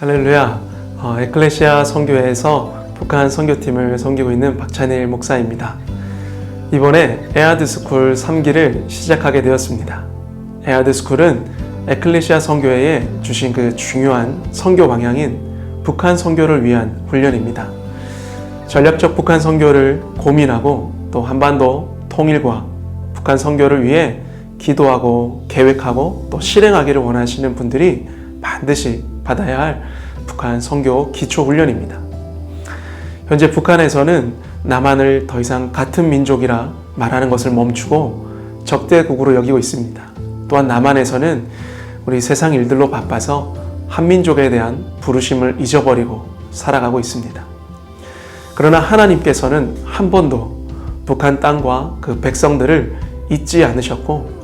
할렐루야. 어, 에클레시아 선교회에서 북한 선교팀을 섬기고 있는 박찬일 목사입니다. 이번에 에아드 스쿨 3기를 시작하게 되었습니다. 에아드 스쿨은 에클레시아 선교회에 주신 그 중요한 선교 방향인 북한 선교를 위한 훈련입니다. 전략적 북한 선교를 고민하고 또 한반도 통일과 북한 선교를 위해 기도하고 계획하고 또 실행하기를 원하시는 분들이 반드시 받아야 할 북한 선교 기초 훈련입니다. 현재 북한에서는 남한을 더 이상 같은 민족이라 말하는 것을 멈추고 적대국으로 여기고 있습니다. 또한 남한에서는 우리 세상 일들로 바빠서 한민족에 대한 부르심을 잊어버리고 살아가고 있습니다. 그러나 하나님께서는 한 번도 북한 땅과 그 백성들을 잊지 않으셨고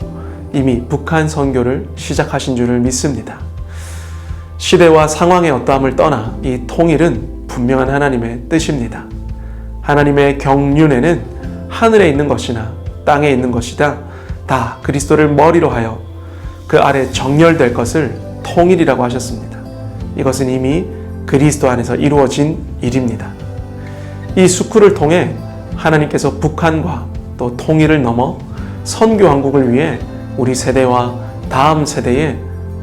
이미 북한 선교를 시작하신 줄을 믿습니다. 시대와 상황의 어떠함을 떠나 이 통일은 분명한 하나님의 뜻입니다. 하나님의 경륜에는 하늘에 있는 것이나 땅에 있는 것이다. 다 그리스도를 머리로 하여 그 아래 정렬될 것을 통일이라고 하셨습니다. 이것은 이미 그리스도 안에서 이루어진 일입니다. 이 스쿨을 통해 하나님께서 북한과 또 통일을 넘어 선교 왕국을 위해 우리 세대와 다음 세대에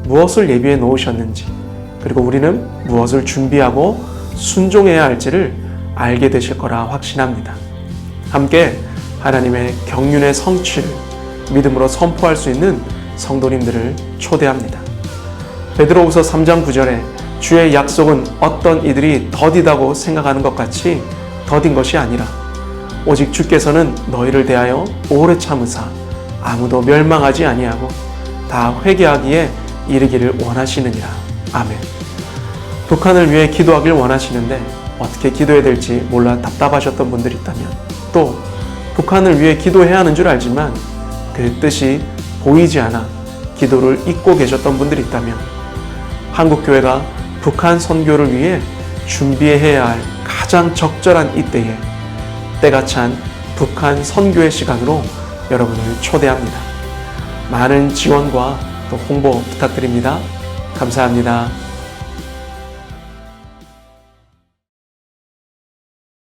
무엇을 예비해 놓으셨는지 그리고 우리는 무엇을 준비하고 순종해야 할지를 알게 되실 거라 확신합니다. 함께 하나님의 경륜의 성취를 믿음으로 선포할 수 있는 성도님들을 초대합니다. 베드로후서 3장 9절에 주의 약속은 어떤 이들이 더디다고 생각하는 것 같이 더딘 것이 아니라 오직 주께서는 너희를 대하여 오래 참으사 아무도 멸망하지 아니하고 다 회개하기에 이르기를 원하시느니라. 아멘. 북한을 위해 기도하길 원하시는데 어떻게 기도해야 될지 몰라 답답하셨던 분들이 있다면 또 북한을 위해 기도해야 하는 줄 알지만 그 뜻이 보이지 않아 기도를 잊고 계셨던 분들이 있다면 한국교회가 북한 선교를 위해 준비해야 할 가장 적절한 이때에 때가 찬 북한 선교의 시간으로 여러분을 초대합니다. 많은 지원과 또 홍보 부탁드립니다. 감사합니다.